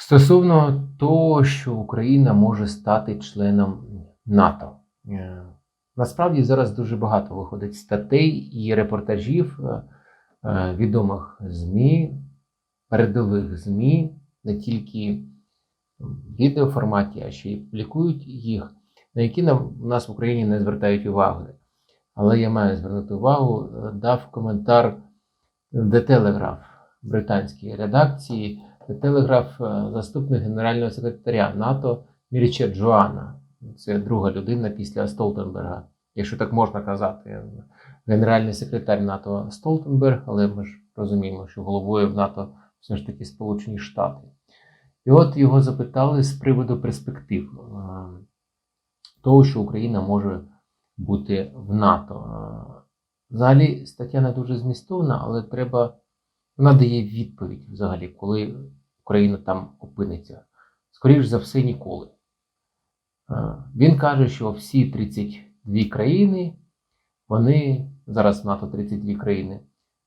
Стосовно того, що Україна може стати членом НАТО. Е, Насправді зараз дуже багато виходить статей і репортажів е, е, відомих ЗМІ, передових ЗМІ, не тільки в відеоформаті, а ще й публікують їх, на які нам, у нас в Україні не звертають уваги. Але я маю звернути увагу, дав коментар The Telegraph британській редакції. Telegraph, е, заступник генерального секретаря НАТО Міріча Джоана. Це друга людина після Столтенберга, якщо так можна казати. Генеральний секретар НАТО Столтенберг, але ми ж розуміємо, що головою в НАТО все ж таки Сполучені Штати. І от його запитали з приводу перспектив е, того, що Україна може бути в НАТО. Е, Взагалі, стаття не дуже змістовна, але треба. Вона дає відповідь взагалі, коли Україна там опиниться. Скоріш за все, ніколи. Е, Він каже, що всі 32 країни, вони зараз НАТО 32 країни,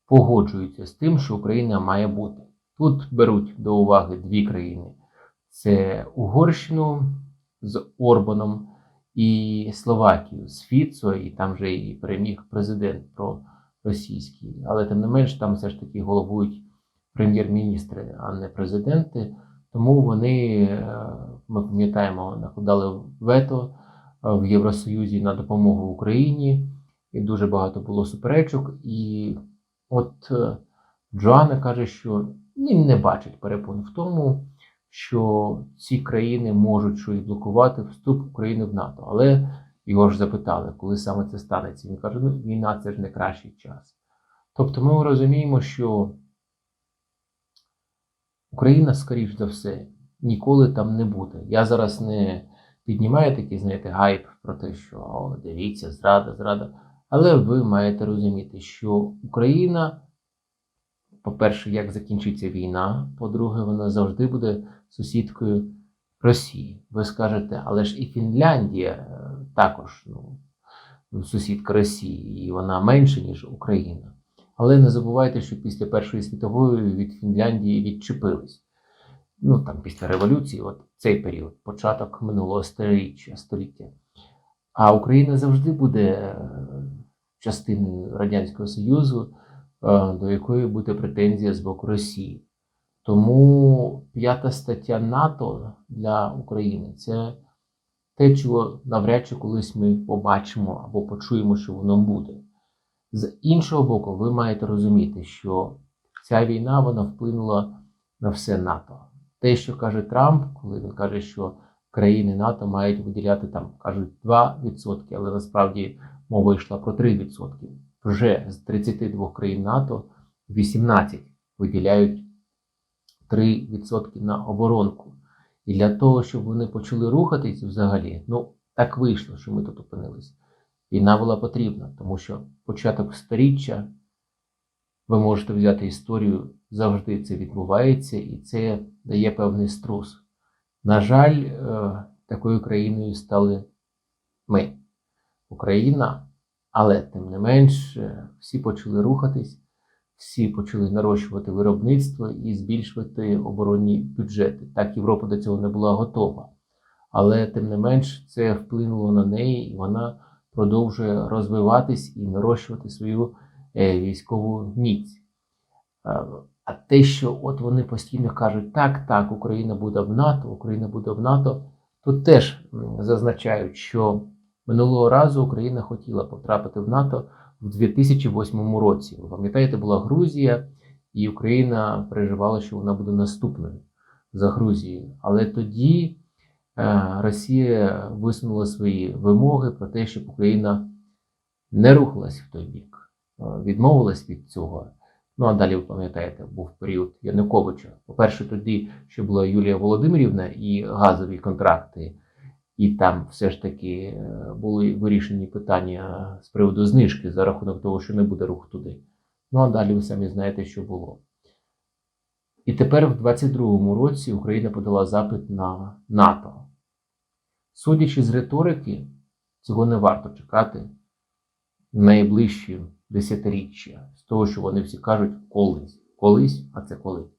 погоджуються з тим, що Україна має бути. Тут беруть до уваги дві країни: це Угорщину з Орбаном і Словакію з Фіцо, і там вже і переміг президент про російський. Але тим не менш, там все ж таки головують прем'єр-міністри, а не президенти. Тому вони, е, ми пам'ятаємо, накладали вето е, в Євросоюзі на допомогу Україні, і дуже багато було суперечок. І от е, Джоанна каже, що він не бачить перепон в тому, що ці країни можуть щось блокувати вступ України в НАТО. Але його ж запитали, коли саме це станеться. Він каже: ну війна це ж не кращий час. Тобто ми розуміємо, що Україна, скоріш за все, ніколи там не буде. Я зараз не піднімаю такий, знаєте, гайп про те, що о, дивіться, зрада, зрада. Але ви маєте розуміти, що Україна, по-перше, як закінчиться війна, по-друге, вона завжди буде сусідкою Росії. Ви скажете, але ж і Фінляндія е, також ну, сусідка Росії, і вона менше, ніж Україна. Але не забувайте, що після Першої світової від Фінляндії відчепились. Ну там після революції, от цей період, початок минулого століття, століття. А Україна завжди буде е, частиною Радянського Союзу, е, до якої буде претензія з боку Росії. Тому п'ята стаття НАТО для України це те, чого навряд чи колись ми побачимо або почуємо, що воно буде. З іншого боку, ви маєте розуміти, що ця війна вона вплинула на все НАТО. Те, що каже Трамп, коли він каже, що країни НАТО мають виділяти там, кажуть, 2%, але насправді мова йшла про 3%. Вже з 32 країн НАТО 18 виділяють 3% на оборонку. І для того, щоб вони почали рухатись взагалі, ну так вийшло, що ми тут опинились. Війна була потрібна, тому що початок сторіччя, ви можете взяти історію, завжди це відбувається, і це дає певний струс. На жаль, е, такою країною стали ми, Україна, але тим не менш, е, всі почали рухатись, всі почали нарощувати виробництво і збільшувати оборонні бюджети. Так, Європа до цього не була готова. Але тим не менш, це вплинуло на неї, і вона продовжує розвиватись і нарощувати свою е, військову міць. Е, А те, що от вони постійно кажуть, так, так, Україна буде в НАТО, Україна буде в НАТО, тут теж зазначають, що минулого разу Україна хотіла потрапити в НАТО в 2008 році. Ви пам'ятаєте, була Грузія, і Україна переживала, що вона буде наступною за Грузією. Але тоді. Е, Росія висунула свої вимоги про те, щоб Україна не рухалась в той бік, е, відмовилась від цього. Ну а далі, ви пам'ятаєте, був період Януковича. По-перше, тоді ще була Юлія Володимирівна і газові контракти, і там все ж таки е, були вирішені питання з приводу знижки за рахунок того, що не буде руху туди. Ну а далі ви самі знаєте, що було. І тепер, в 22-му році, Україна подала запит на НАТО. Судячи з риторики, цього не варто чекати найближчі десятиріччя з того, що вони всі кажуть колись. Колись, а це коли?